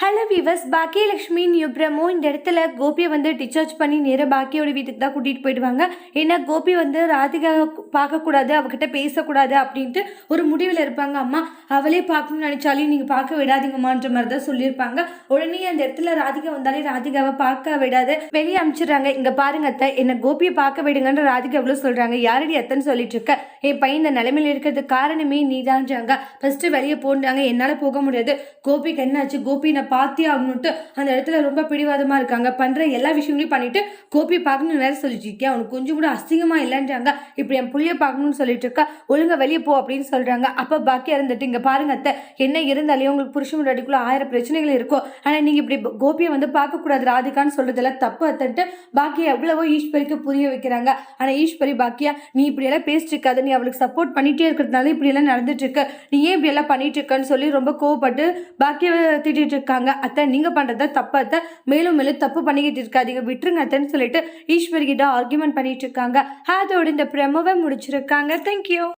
Hello viewers Baakiyalakshmi new promo. இந்த இடத்துல கோபியை வந்து டிஸ்சார்ஜ் பண்ணி நேராக பாக்கியோட வீட்டுக்கு தான் கூட்டிகிட்டு போயிடுவாங்க. ஏன்னா கோபி வந்து ராதிகா பார்க்கக்கூடாது அவகிட்ட பேசக்கூடாது அப்படின்ட்டு ஒரு முடிவில் இருப்பாங்க. அம்மா அவளே பார்க்கணும்னு நினச்சாலையும் நீங்கள் பார்க்க விடாதீங்கம்மான்ற மாதிரி தான் சொல்லியிருப்பாங்க. உடனே அந்த இடத்துல ராதிகா வந்தாலே ராதிகாவை பார்க்க விடாது வெளியே அனுப்பிச்சிடுறாங்க இங்கே பாருங்க அத்தை என்னை கோபியை பார்க்க விடுங்கன்ற ராதிகா எவ்வளோ சொல்கிறாங்க யாரடி அத்தைன்னு சொல்லிட்டு இருக்க? என் பையன் இந்த நிலைமையில் இருக்கிறதுக்கு காரணமே நீதான்றாங்க. ஃபஸ்ட்டு வெளியே போன்றாங்க. என்னால் போக முடியாது. கோபிக்கு என்னாச்சு கோபி நான் பார்த்தே ஆகணுன்ட்டு அந்த இடத்துல ரொம்ப பிடிவாதமாக இருக்காங்க. பண்ணுற எல்லா விஷயங்களையும் பண்ணிட்டு கோபி பார்க்கணும்னு வேற சொல்லிட்டு இருக்கேன் அவனுக்கு கொஞ்சம் கூட அசிங்கமாக இல்லைன்றாங்க. இப்படி என் புள்ளைய பார்க்கணும்னு சொல்லிட்டு இருக்கா ஒழுங்கா வெளியே போ அப்படின்னு சொல்கிறாங்க அப்போ பாக்கியா இருந்துட்டு இங்கே பாருங்க அத்தை என்ன இருந்தாலே உங்களுக்கு புருஷன் அடிக்குள்ளே ஆயிரம் பிரச்சனைகள் இருக்கும். ஆனால் நீங்கள் இப்படி கோபியை வந்து பார்க்கக்கூடாது ராதிகான்னு சொல்கிறதெல்லாம் தப்பு அத்தன்ட்டு பாக்கியா எவ்வளவோ ஈஸ்வரிக்கு புரிய வைக்கிறாங்க. ஆனால் ஈஸ்வரி பாக்கியா நீ இப்படியெல்லாம் பேசிட்டு இருக்காது. நீ அவளுக்கு சப்போர்ட் பண்ணிகிட்டே இருக்கிறதுனால இப்படியெல்லாம் நடந்துட்டு இருக்க. நீ ஏன் இப்படியெல்லாம் பண்ணிட்டு இருக்கன்னு சொல்லி ரொம்ப கோவப்பட்டு பாக்கியாவை திட்டிட்டு இருக்காங்க அத்தை நீங்கள் பண்ணுறத தப்பு அத்தை. மேலும் மேலும் தப்பு பண்ணிக்கிட்டு இருக்காதீங்க. விட்டுருங்க அத்தைன்னு சொல்லிட்டு ஈஸ்வரி கிட்ட ஆர்கியூமெண்ட் பண்ணிட்டு இருக்காங்க. அதோட இந்த பிரமவை முடிச்சிருக்காங்க. தேங்க்யூ